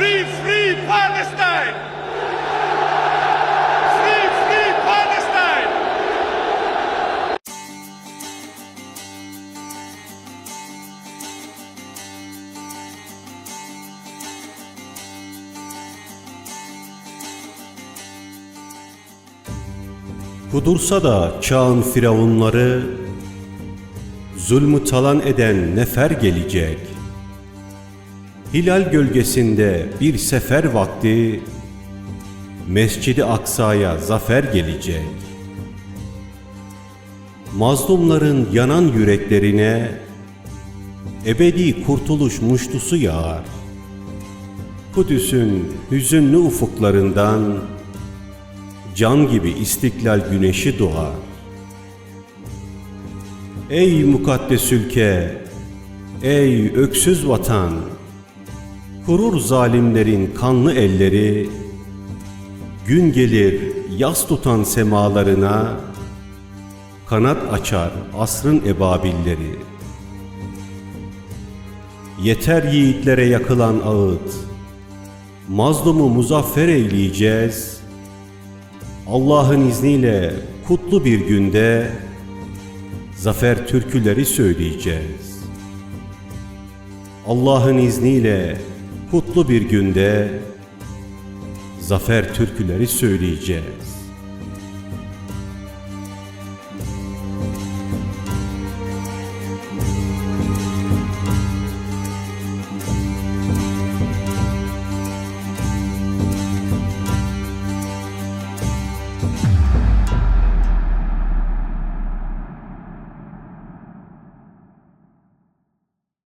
Free, free Palestine! Free, free Palestine! Kudursa da çağın firavunları, zulmü talan eden nefer gelecek. Hilal gölgesinde bir sefer vakti, Mescid-i Aksa'ya zafer gelecek. Mazlumların yanan yüreklerine, ebedi kurtuluş muştusu yağar. Kudüs'ün hüzünlü ufuklarından, can gibi istiklal güneşi doğar. Ey mukaddes ülke, ey öksüz vatan, kurur zalimlerin kanlı elleri, gün gelir yas tutan semalarına, kanat açar asrın ebabilleri. Yeter yiğitlere yakılan ağıt, mazlumu muzaffer eyleyeceğiz.'' Allah'ın izniyle kutlu bir günde zafer türküleri söyleyeceğiz. Allah'ın izniyle kutlu bir günde zafer türküleri söyleyeceğiz.